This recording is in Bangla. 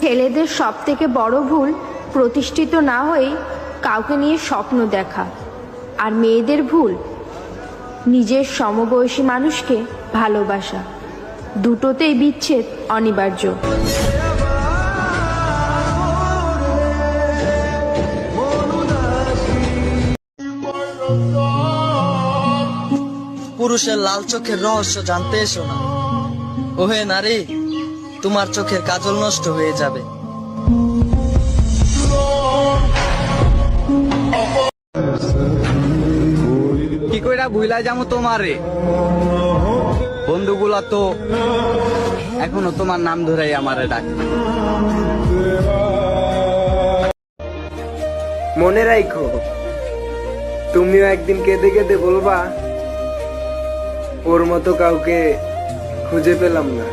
ছেলেদের সব থেকে বড় ভুল প্রতিষ্ঠিত না হয়ে কাউকে নিয়ে স্বপ্ন দেখা। আর মেয়েদের ভুল, নিজের সমবয়সী মানুষকে ভালোবাসা। দুটোতেই বিচ্ছেদ অনিবার্য। পুরুষের লাল চোখের রহস্য জানতে এসো না। ওহে নারী তোমার চোখের কাজল নষ্ট হয়ে যাবে। কি কইরা ভুইলা যাব তোমারে? বন্ধুগুলা তো এখনও তোমার নাম ধরেই আমারে ডাকে। মনে রাখো তুমিও একদিন কেঁদে কেঁদে বলবা ওর মতো কাউকে খুঁজে পেলাম না।